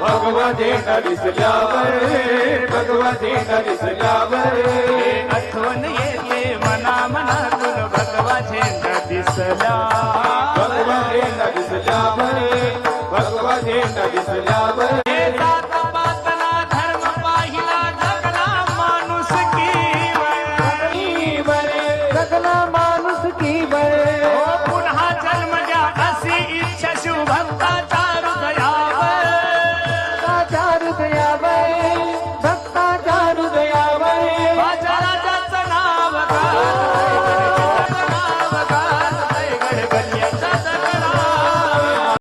ભગવતી નરિસલાવરે ભગવતી નરિસલાવરે અઠવન એટલે મના મના તુર ભગવા છે નરિસલા i'm sorry i'm a